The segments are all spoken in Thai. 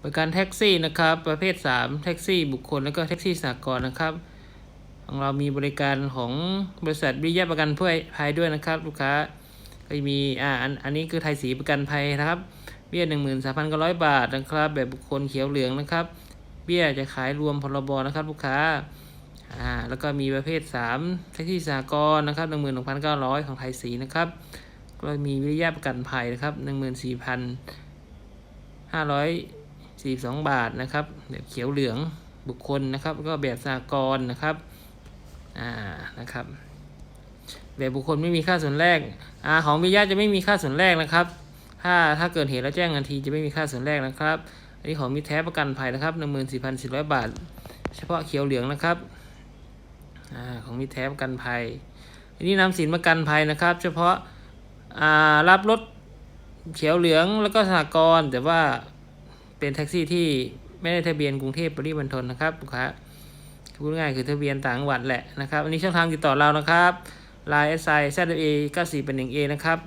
บริการแท็กซี่นะครับ ประเภท 3 แท็กซี่บุคคลแล้วก็แท็กซี่สากลนะครับ ของเรามีบริการของบริษัทวิริยะประกันภัยด้วยนะครับ ลูกค้าก็มีอ่าอันอันนี้คือไทยสีประกันภัยนะครับเบี้ยหนึ่งหมื่นสามพันเก้าร้อยบาทนะครับ แบบบุคคลเขียวเหลืองนะครับ เบี้ยจะขายรวมพรบนะครับ ลูกค้าอ่าแล้วก็มีประเภท3แท็กซี่สากลนะครับหนึ่งหมื่นหนึ่งพันเก้าร้อยของไทยสีนะครับก็มีวิริยะประกันภัยนะครับหนึ่งหมื่นสี่พันห้าร้อย สี่สองบาทนะครับแบบเขียวเหลืองบุคคลนะครับก็แบบสากลนะครับอ่านะครับ แบบบุคคลไม่มีค่าส่วนแรกอ่าของวิริยะจะไม่มีค่าส่วนแรกนะครับ ถ้าถ้าเกิดเหตุแล้วแจ้งทันทีจะไม่มีค่าส่วนแรกนะครับอันนี้ของมีแท้ประกันภัยนะครับหนึ่งหมื่นสี่พันสี่ร้อยบาท เฉพาะเขียวเหลืองนะครับอ่าของมีแท้ประกันภัยอันนี้นำสินประกันภัยนะครับ เฉพาะอ่ารับรถเขียวเหลืองแล้วก็สหกรณ์แต่ว่า เป็นแท็กซี่ที่ไม่ได้ทะเบียนกรุงเทพปริมณฑลนะครับลูกค้าพูดง่ายคือทะเบียนต่างจังหวัดแหละนะครับอันนี้ช่องทางติดต่อเรานะครับ Line S I Z A 94เป็น1 A นะครับ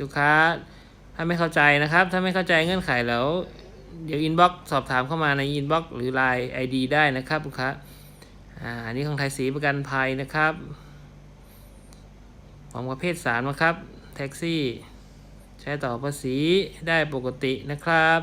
ลูกค้าถ้าไม่เข้าใจนะครับ ถ้าไม่เข้าใจเงื่อนไขแล้ว เดี๋ยวอินบ็อกสอบถามเข้ามาในอินบ็อกหรือ Line ID ได้นะครับลูกค้าอ่าอันนี้ของไทยสีประกันภัยนะครับของประเภทสามนะครับ แท็กซี่ ใช้ต่อภาษีได้ปกตินะครับ